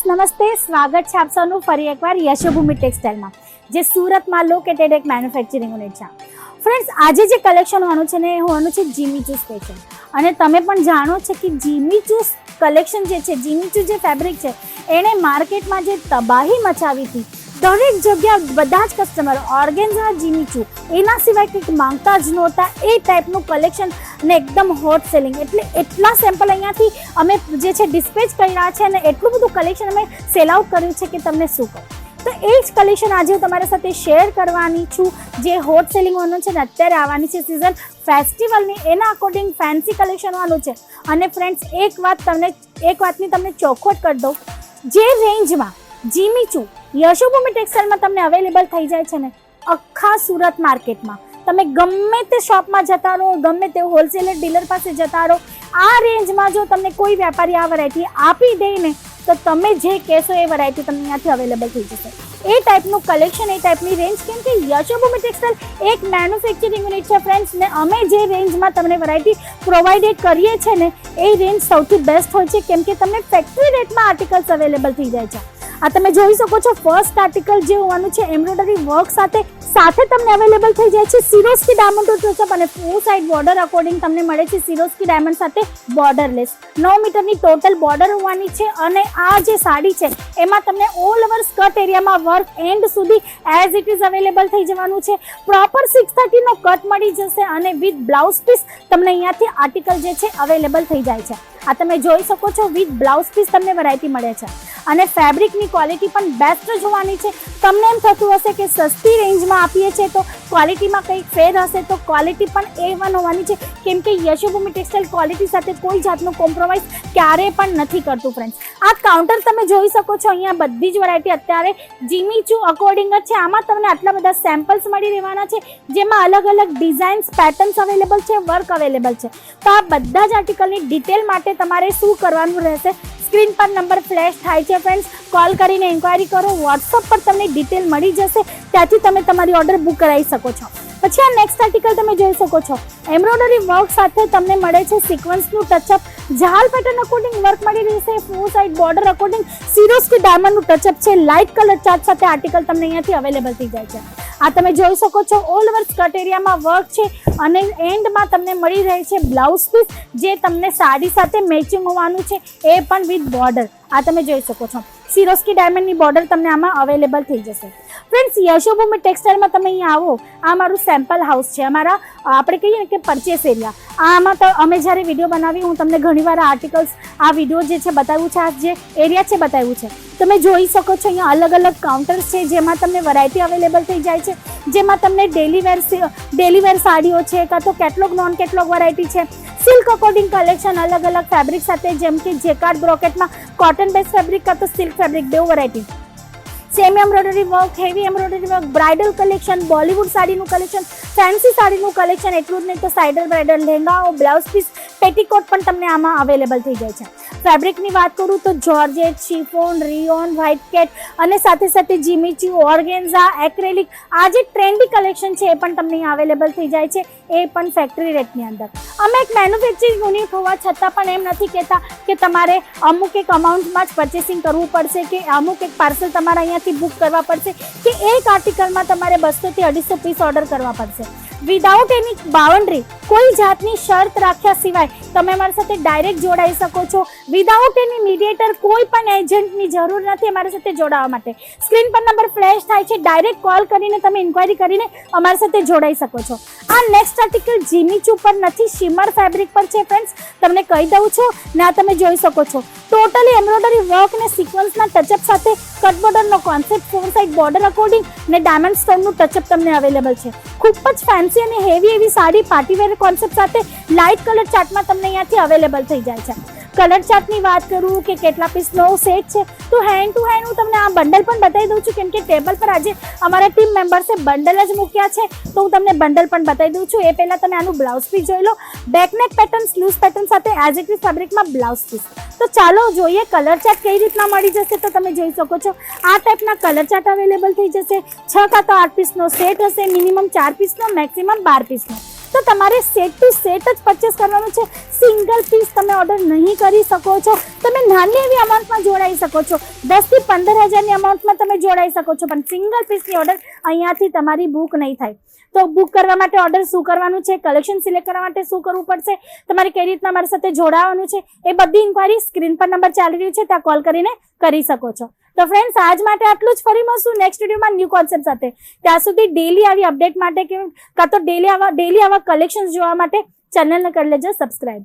Friends નમસ્તે સ્વાગત છે આપ સૌનું ફરી એકવાર યશોભૂમિ ટેક્સટાઇલમાં જે સુરતમાં લોકેટેડ એક મેન્યુફેક્ચરિંગ યુનિટ છે ફ્રેન્ડ્સ આજે જે કલેક્શન હોવાનું છે ને એ હોવાનું છે જીમીચુ સ્પેશિયલ અને તમે પણ જાણો છો કે જીમી ચૂઝ કલેક્શન જે છે જીમી ચૂઝ જે ફેબ્રિક છે એણે માર્કેટમાં જે તબાહી મચાવી હતી દરેક જગ્યા બધા જ કસ્ટમર ઓર્ગેન્ઝા છું. એના સિવાય કંઈક માંગતા જ નહોતા. એ ટાઈપનું કલેક્શન અને એકદમ હોટ સેલિંગ એટલે એટલા સેમ્પલ અહીંયાથી અમે જે છે ડિસ્પેચ કર્યા છે અને એટલું બધું કલેક્શન અમે સેલ આઉટ કર્યું છે કે તમને શું કહું. તો એ જ કલેક્શન આજે હું તમારા સાથે શેર કરવાની છું. જે હોટ સેલિંગ છે ને અત્યારે આવવાની છે સિઝન ફેસ્ટિવલની એના અકોર્ડિંગ ફેન્સી કલેક્શન વાનું છે. અને ફ્રેન્ડ્સ એક વાત તમને, એક વાતની તમને ચોખવટ કરી દઉં. જે રેન્જમાં જીમીચુ યશોભૂમિ ટેક્સટાઇલમાં તમને અવેલેબલ થઈ જાય છે ને આખા સુરત માર્કેટમાં. તમે ગમે તે શોપમાં જતા રહો, ગમે તે હોલસેલર ડીલર પાસે જતા રહો, આ રેન્જમાં જો તમને કોઈ વેપારી આ વેરાયટી આપી દે ને, તો તમે જે કહેશો એ વેરાયટી તમને અહીંયાથી અવેલેબલ થઈ જશે. એ ટાઈપનું કલેક્શન, એ ટાઈપની રેન્જ કેમ કે યશોભૂમિ ટેક્સટાઇલ એક મેન્યુફેક્ચરિંગ યુનિટ છે ફ્રેન્ડ્સ ને અમે જે રેન્જમાં તમને વેરાયટી પ્રોવાઇડેડ કરીએ છીએ ને, એ રેન્જ સૌથી બેસ્ટ હોય છે કેમ કે તમને ફેક્ટરી રેટમાં આર્ટિકલ્સ અવેલેબલ થઈ જાય છે. આ તમે જોઈ શકો છો ફર્સ્ટ આર્ટિકલ જે હોવાનું છે એમ્બ્રોઇડરી વર્ક સાથે સાથે તમને અવેલેબલ થઈ જાય છે સિરોસ્કી ડાયમંડ ટોચઅપ અને ફોર સાઇડ બોર્ડર અકોર્ડિંગ તમને મળે છે સિરોસ્કી ડાયમંડ સાથે બોર્ડરલેસ નવ મીટરની ટોટલ બોર્ડર હોવાની છે અને આ જે સાડી છે, એમાં તમને ઓલ ઓવર સ્કર્ટ એરિયામાં વર્ક એન્ડ સુધી એઝ ઇટ ઇઝ અવેલેબલ થઈ જવાનું છે. પ્રોપર સિક્સ થર્ટીનો કટ મળી જશે અને વિથ બ્લાઉઝ પીસ તમને અહીંયાથી આર્ટિકલ જે છે અવેલેબલ થઈ જાય છે. આ તમે જોઈ શકો છો વિથ બ્લાઉઝ પીસ તમને વેરાયટી મળે છે. અને ફેબ્રિકની ક્વોલિટી પણ બેસ્ટ જોવાની છે. તમને એમ થતું હશે કે સસ્તી રેન્જમાં આપીએ છીએ તો ક્વોલિટીમાં કંઈક ફેર હશે તો ક્વોલિટી પણ એ વન હોવાની છે. કેમ કે યશોભૂમિ ટેક્સટાઇલ ક્વોલિટી સાથે કોઈ જાતનું કોમ્પ્રોમાઇઝ ક્યારેય પણ નથી કરતું ફ્રેન્ડ્સ આ કાઉન્ટર તમે જોઈ શકો છો, અહીંયા બધી જ વેરાયટી અત્યારે જીમીચુ અકોર્ડિંગ જ છે. આમાં તમને આટલા બધા સેમ્પલ્સ મળી રહેવાના છે, જેમાં અલગ અલગ ડિઝાઇન્સ પેટર્ન્સ અવેલેબલ છે વર્ક અવેલેબલ છે. તો આ બધા જ આર્ટિકલની ડિટેલ માટે તમારે શું કરવાનું રહેશે? સ્ક્રીન પર નંબર ફ્લેશ થાય છે ફ્રેન્ડ્સ કોલ કરીને ઇન્ક્વાયરી કરો. વોટ્સઅપ પર તમને ડિટેલ મળી જશે. ત્યાંથી તમે તમારી ઓર્ડર બુક કરાવી શકો છો. પછી આ નેક્સ્ટ આર્ટિકલ તમે જોઈ શકો છો. એમ્બ્રોઇડરી વર્ક સાથે તમને મળે છે સિક્વન્સનું ટચઅપ ઝાલ પેટર્ન અકોર્ડિંગ વર્ક મળી રહેશે four side border according Swarovski ડાયમંડનું touch up છે. લાઇટ કલર ચાર્ટ સાથે આર્ટિકલ તમને અહીંયાથી અવેલેબલ થઈ જાય છે. આ તમે જોઈ શકો છો. ઓલ ઓવર સ્કર્ટ એરિયામાં વર્ક છે અને એન્ડમાં તમને મળી રહે છે બ્લાઉઝ પીસ જે તમને સાડી સાથે મેચિંગ હોવાનું છે. એ પણ વિથ બોર્ડર આ તમે જોઈ શકો છો. સિરોસ્કી ડાયમંડની બોર્ડર તમને આમાં અવેલેબલ થઈ જશે. ફ્રેન્ડ્સ યશોભૂમિ ટેક્સટાઇલમાં તમે અહીંયા આવો. આ મારું સેમ્પલ હાઉસ છે. અમારા આપણે કહીએ ને કે પરચેસ એરિયા આમાં તો અમે જ્યારે વીડિયો બનાવી, હું તમને ઘણીવાર આર્ટિકલ્સ આ વીડિયો જે છે બતાવ્યું છે, આ જે એરિયા છે બતાવ્યું છે. તમે જોઈ શકો છો અહીંયા અલગ અલગ કાઉન્ટર્સ છે, જેમાં તમને વેરાયટી અવેલેબલ થઈ જાય છે. જેમાં તમને ડેલી વેર ડેલી વેર સાડીઓ છે, કાં તો કેટલોગ નોન કેટલોગ વેરાયટી છે. સિલ્ક અકોર્ડિંગ કલેક્શન અલગ અલગ ફેબ્રિક સાથે, જેમ કે જેકાર્ડ બ્રોકેટમાં કોટન બેઝ ફેબ્રિક કાં તો સિલ્ક ફેબ્રિક બે variety semi embroidery work heavy embroidery work bridal collection Bollywood સાડીનું collection fancy સાડીનું કલેક્શન એટલું જ નહીં તો સાઇડલ બ્રાઇડલ લહેંગાઓ બ્લાઉઝ પીસ પેટીકોટ પણ તમને આમાં અવેલેબલ થઈ જાય છે. ફેબ્રિકની વાત કરું તો georgette chiffon rayon white cat અને સાથે સાથે જીમીચ્યુ ઓર્ગેન્ઝા એક્રેલિક આ જે ટ્રેન્ડી કલેક્શન છે, એ પણ તમને અવેલેબલ થઈ જાય છે, એ પણ ફેક્ટરી રેટની અંદર. અમે એક મેન્યુફેક્ચરિંગ યુનિટ હોવા છતાં પણ એમ નથી કહેતા કે તમારે અમુક એક અમાઉન્ટમાં જ પરચેસિંગ કરવું પડશે કે અમુક એક પાર્સલ તમારે અહીંયાથી બુક કરવા પડશે કે એક આર્ટિકલમાં તમારે બસોથી અઢીસો પીસ ઓર્ડર કરવા પડશે. વિધાઉટ એની બાઉન્ડ્રી કોઈ જાતની શરત રાખ્યા સિવાય તમે અમારી સાથે ડાયરેક્ટ જોડાઈ શકો છો. વિધાઉટ એની મીડિયેટર કોઈ પણ એજન્ટની જરૂર નથી અમારી સાથે જોડાવા માટે. સ્ક્રીન પર નંબર ફ્લેશ થાય છે. ડાયરેક્ટ કોલ કરીને તમે ઇન્ક્વાયરી કરીને અમારી સાથે જોડાઈ શકો છો. આ નેક્સ્ટ આર્ટિકલ જીમીચુ પર નથી, શિમર ફેબ્રિક પર છે ફ્રેન્ડ્સ તમને કહી દઉં છું, ના, તમે જોઈ શકો છો. ટોટલી એમ્બ્રોઇડરી વર્ક ને સિક્વન્સના ટચઅપ સાથે cut બોર્ડરનો concept four side border according ને ડાયમંડ સ્ટોનનું ટચઅપ તમને અવેલેબલ છે. ખૂબ જ ફેન્સી અને હેવી એવી સાડી પાર્ટીવેર કોન્સેપ્ટ સાથે લાઇટ કલર ચાર્ટમાં તમને અહીંયાથી અવેલેબલ થઈ જાય છે. કલર ચાર્ટની વાત કરું કે કેટલા પીસનો સેટ છે, તો હેન્ડ ટુ હેન્ડ હું તમને આ બંડલ પણ બતાવી દઉં છું કેમ કે ટેબલ પર આજે અમારા ટીમ મેમ્બર્સે બંડલ જ મૂક્યા છે, તો હું તમને બંડલ પણ બતાવી દઉં છું. એ પહેલાં તમે આનું બ્લાઉઝ પીસ જોઈ લો. બેકનેક પેટર્ન સ્લૂઝ પેટર્ન સાથે એઝ ઇટ ઇઝ ફેબ્રિકમાં બ્લાઉઝ પીસ તો ચાલો જોઈએ કલર ચાર્ટ કઈ રીતના મળી જશે, તો તમે જોઈ શકો છો. આ ટાઈપના કલર ચાર્ટ અવેલેબલ થઈ જશે. છ કાં તો આઠ પીસનો સેટ હશે મિનિમમ ચાર પીસનો મેક્સિમમ બાર પીસનો. તો તમારે સેટ ટુ સેટ જ પરચેસ કરવાનું છે. સિંગલ પીસ તમે ઓર્ડર નહીં કરી શકો છો. તમે નાની એવી અમાઉન્ટમાં જોડાઈ શકો છો. દસથી પંદર હજારની અમાઉન્ટમાં તમે જોડાઈ શકો છો. પણ સિંગલ પીસની ઓર્ડર અહીંયાથી તમારી બુક નહીં થાય. તો બુક કરવા માટે ઓર્ડર શું કરવાનું છે? કલેક્શન સિલેક્ટ કરવા માટે શું કરવું પડશે? તમારે કઈ રીતના મારી સાથે જોડાવાનું છે? એ બધી ઇન્ક્વાયરી સ્ક્રીન પર નંબર ચાલી રહ્યું છે. ત્યાં કોલ કરીને કરી શકો છો. તો ફ્રેન્ડ્સ આજ માટે આટલું જ. ફરી મળશું નેક્સ્ટ વિડીયોમાં ન્યૂ કોન્સેપ્ટ સાથે. ત્યાં સુધી ડેલી આવી અપડેટ માટે કે કાં તો ડેલી આવા ડેલી આવા કલેક્શન્સ જોવા માટે ચેનલને કરી લેજો સબસ્ક્રાઈબ